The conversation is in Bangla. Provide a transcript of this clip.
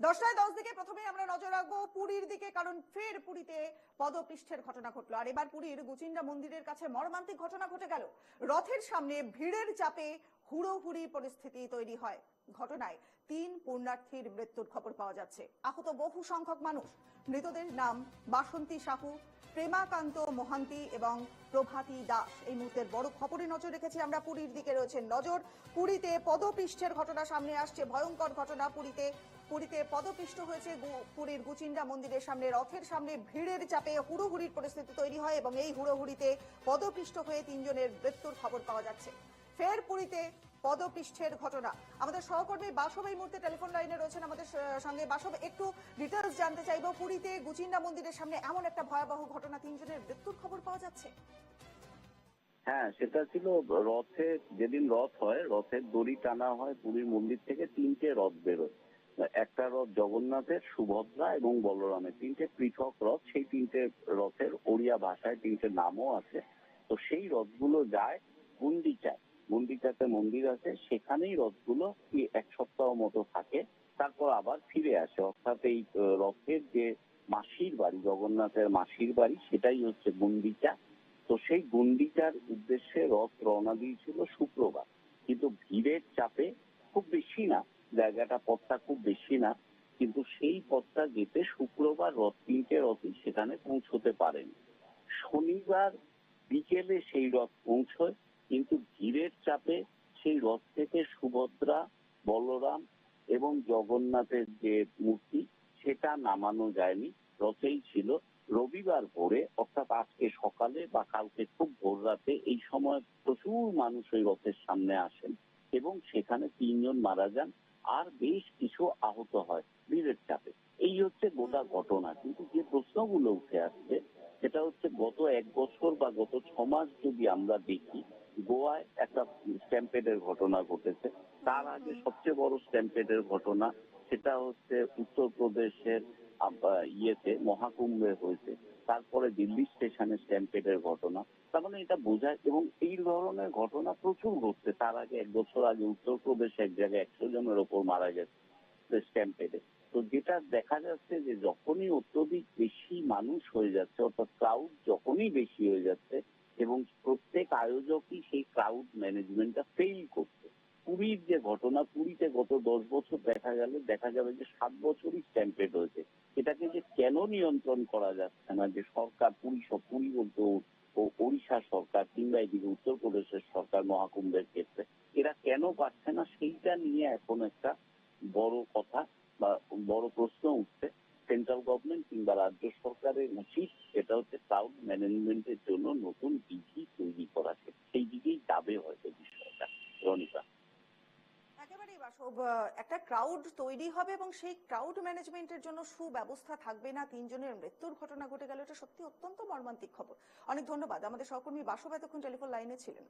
দশটায় দশ দিকে প্রথমে আমরা নজর রাখব পুরীর দিকে, কারণ ফের পুরীতে পদপৃষ্ঠের ঘটনা ঘটলো। আর এবার পুরীর গুচিন্ডা মন্দিরের কাছে মর্মান্তিক ঘটনা ঘটে গেল। রথের সামনে ভিড়ের চাপে হুড়োহুড়ি পরিস্থিতি তৈরি হয়। ঘটনায় তিন পুণ্যার্থীর মৃত্যুর খবর পাওয়া যাচ্ছে। আহত বহু সংখ্যক মানুষ। মৃতদের নাম বাসন্তী সাহু প্রেমাকান্ত মহান্তি এবং প্রভাতী দাস। এই মুহূর্তের বড় খবরে নজর রেখেছি আমরা। পুরীর দিকে রয়েছে নজর। পুরীতে পদপৃষ্ঠের ঘটনা সামনে আসছে, ভয়ঙ্কর ঘটনা। পুরীতে পুরীতে পদপিষ্ট হয়েছে পুরীর গুচিন্ডা মন্দিরের সামনে, রথের সামনে ভিড়ের চাপে হুড়োহুড়ির পরিস্থিতি তৈরি হয় এবং এই হুড়োহুড়িতে পদপিষ্ট হয়ে তিনজনের মৃত্যুর খবর পাওয়া যাচ্ছে। ফের পুরীতে পদপিষ্ঠের ঘটনা। আমাদের সহকর্মী বাসব এই মুহূর্তে টেলিফোন লাইনে রয়েছেন। আমাদের সঙ্গে বাসব, একটু ডিটেলস জানতে চাইব। পুরীতে গুচিন্ডা মন্দিরের সামনে এমন একটা ভয়াবহ ঘটনা, তিনজনের মৃত্যুর খবর পাওয়া যাচ্ছে। হ্যাঁ সেটা ছিল রথে, যেদিন রথ হয়, রথের দড়ি টানা হয় পুরীর মন্দির থেকে, তিনটে রথ বেরোয়। একটা রথ জগন্নাথের, সুভদ্রা এবং বলরামের। তিনটে পৃথক রথ, সেই তিনটে রথের ওড়িয়া ভাষায় তিনটে নামও আছে। তো সেই রথগুলো যায় গুন্ডিচায়। গুন্ডিচাতে মন্দির আছে, সেখানেই রথগুলো এক সপ্তাহ মতো থাকে, তারপর আবার ফিরে আসে। অর্থাৎ এই রথের যে মাসির বাড়ি, জগন্নাথের মাসির বাড়ি, সেটাই হচ্ছে গুন্ডিচা। তো সেই গুন্ডিচার উদ্দেশ্যে রথ রওনা দিয়েছিল শুক্রবার। কিন্তু ভিড়ের চাপে খুব বেশি না, জায়গাটা পথটা খুব বেশি না, কিন্তু সেই পথটা যেতে শুক্রবার রথ, তিনটে রথই সেখানে পৌঁছতে পারেনি। শনিবার বিকেলে সেই রথ পৌঁছয় কিন্তু ভিড়ের চাপে সেই রথ থেকে সুভদ্রা, বলরাম এবং জগন্নাথের যে মূর্তি, সেটা নামানো যায়নি। রথেই ছিল। রবিবার ভোরে, অর্থাৎ আজকে সকালে বা কালকে খুব ভোর রাতে, এই সময় প্রচুর মানুষ ওই রথের সামনে আসেন এবং সেখানে তিনজন মারা যান। আর বেশ কিছু আহত হয় ভিড়ের চাপে। এই হচ্ছে গোটা ঘটনা। কিন্তু যে প্রশ্নগুলো উঠে আসছে, সেটা হচ্ছে গত এক বছর বা গত ছ মাস যদি আমরা দেখি গোয়ায় একটা স্ট্যাম্পেডের ঘটনা ঘটেছে। তার আগে সবচেয়ে বড় স্ট্যাম্পেডের ঘটনা সেটা হচ্ছে উত্তরপ্রদেশের ইয়েতে মহাকুম্ভে হয়েছে। তারপরে দিল্লি স্টেশনে স্ট্যাম্পেডের ঘটনা। তার মানে এটা বোঝায় এবং এই ধরনের ঘটনা প্রচুর ঘটছে। তার আগে এক বছর আগে উত্তরপ্রদেশে এক জায়গায় একশো জনের ওপর মারা গেছে স্ট্যাম্পেডে তো যেটা দেখা যাচ্ছে যে যখনই অত্যধিক বেশি মানুষ হয়ে যাচ্ছে, অর্থাৎ ক্রাউড যখনই বেশি হয়ে যাচ্ছে এবং প্রত্যেক আয়োজকই সেই ক্রাউড ম্যানেজমেন্টটা ফেল করছে। পুরীর যে ঘটনা, পুরীতে গত দশ বছর দেখা গেলে, দেখা যাবে যে সাত বছরই স্ট্যাম্পেড হয়েছে। এটাকে যে কেন নিয়ন্ত্রণ করা যাচ্ছে না, যে সরকার, পুরী পুরী বলতে ওড়িশা সরকার কিংবা এদিকে উত্তরপ্রদেশের সরকার মহাকুম্ভের ক্ষেত্রে, এরা কেন পারছে না সেইটা নিয়ে এখন একটা বড় কথা বা বড় প্রশ্ন উঠছে। সেন্ট্রাল গভর্নমেন্ট কিংবা রাজ্য সরকারের উচিত এটা হচ্ছে ক্রাউড ম্যানেজমেন্টের জন্য নতুন বিধি তৈরি করা। সেই দিকেই যাবে হয়তো বিষয়টা। বাসব একটা ক্রাউড তৈরি হবে এবং সেই ক্রাউড ম্যানেজমেন্টের জন্য সুব্যবস্থা থাকবে না, তিনজনের মৃত্যুর ঘটনা ঘটে গেল, এটা সত্যি অত্যন্ত মর্মান্তিক খবর। অনেক ধন্যবাদ। আমাদের সহকর্মী বাসব এতক্ষণ টেলিফোন লাইনে ছিলেন।